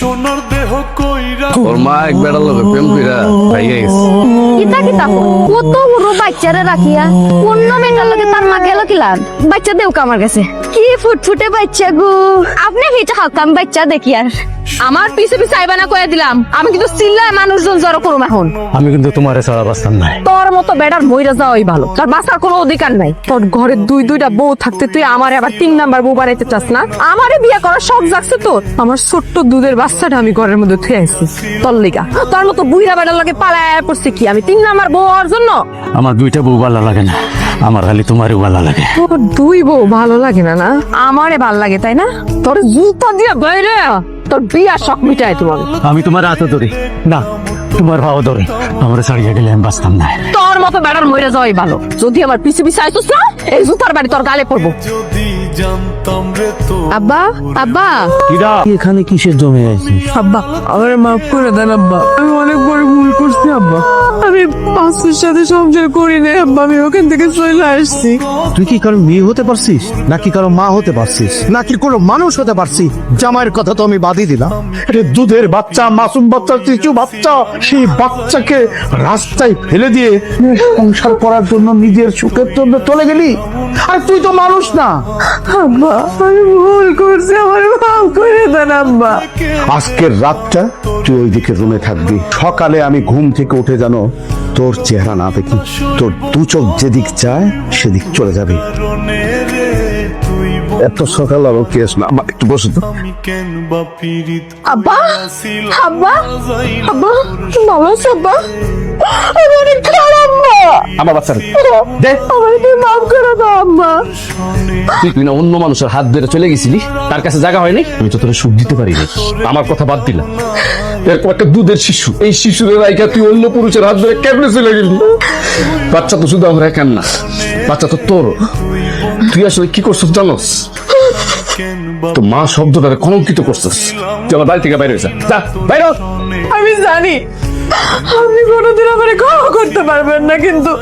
সোনার দেহ কইরা ওর মা এক বেড়া লোকে প্রেম কইরা ভাই গেছে কিতা কিতা কত বড় বাচ্চারে রাখিয়া। অন্য মেয়েটার লগে তার মা গেল কিলান বাচ্চা দেও কামার কাছে। কি ফুটফুটে বাচ্চা গো। আপনি ভিটা হকাম বাচ্চা দেখি আর। আমার পিছে পিছে আইবা না কয়ে দিলাম। আমি কিন্তু চিল্লায় মানুষজন জড়ো করুম এখন। আমি কিন্তু তোমার ছাড়া বাঁচতাম নাই। তোর মতো বেটার মইরা যাওয়াই ভালো। তোর বাঁচার কোনো অধিকার নাই। তোর ঘরে দুই দুইটা বউ থাকতে তুই আমারে আবার তিন নাম্বার বউ বানাইতে চাস না? আমারে বিয়ে করার শখ জাগছে তোর? আমার ছোট্ট দুধের বাচ্চাটা আমি ঘরের মধ্যে থুয়ে আসছি তোর লিগা। তোর মতো বুইরা বেটার লাগে পালায় পড়ছে কি? আমি তিন নাম্বার বউ হওয়ার জন্য? আমার দুইটা বউ ভালো লাগে না। আমার খালি তোমারও ভালো লাগে। তোর দুই বউ ভালো লাগে না না? আমারে ভালো লাগে তাই না? তোর জুতা দিয়ে বাইরে তোর বিয়া শখ মিটায় তোমাকে। আমি তোমার হাতে ধরি। না তোমার ভাও ধরে। আমরা ছাড়িয়ে গেলে আমি বাঁচতাম না। তোর মতো বেড়ার মরে যাওয়াই ভালো। যদি আমার পিছে পিছে আইসুস না এই জুতার বাড়ি তোর গালে পড়ব। জানতাম রে তো আব্বা আব্বা। এখানে কিসের জমে আছে আব্বা আমার মাফ করে দেন আব্বা। আমি অনেক বড় ভুল করছি আব্বা। আমি পাঁচের সাথে সংসার করি না আব্বা। আমি ওখান থেকে চলে আসছি। তুই কি কারও মেয়ে হতে পারছিস? নাকি কারও মা হতে পারছিস? নাকি কোনো মানুষ হতে পারছিস? জামাইয়ের কথা তো আমি বাদই দিলাম। এটা দুধের বাচ্চা মাসুম বাচ্চা শিশু বাচ্চা সেই বাচ্চাকে রাস্তায় ফেলে দিয়ে সংসার করার জন্য নিজের সুখের জন্য চলে গেলি? আর তুই তো মানুষ না। আব্বা আমি ভুল করছি আমার মাফ করে দেন আব্বা আজকের রাতটা তুই ওইদিকে রুমে থাকবি। সকালে আমি ঘুম থেকে উঠে জানো তোর চেহারা না দেখি। তোর দু চোখ যেদিক চায় সেদিক চলে যাবে। তুই এত সকাল আবার কেস না আমার একটু বসে তো। আব্বা আব্বা আব্বা ভালো আব্বা আমি অনেক খারাপ মা আমার বাচ্চারা দে। মাফ করে তুই তুই না অন্য মানুষের হাত ধরে চলে গেছিলি? তার কাছে জায়গা হয়নি? আমি তো তোর সুখ দিতে পারিনি। আমার কথা বাদ দিলাম। এরকম একটা দুধের শিশু। এই শিশুর রাইকা তুই অন্য পুরুষের হাত ধরে কেমনে চলে গেলি? বাচ্চা তো শুধু আমার একার না। বাচ্চা তো তোর। তুই আসলে কি করছিস জানোস? তো মা শব্দটারে কলঙ্কিত করছিস। তুই আমার বাড়ি থেকে বাইরে যা। বাইরে আমি জানি। আপনি কোনোদিন আমার ক্ষমা করতে পারবেন না কিন্তু।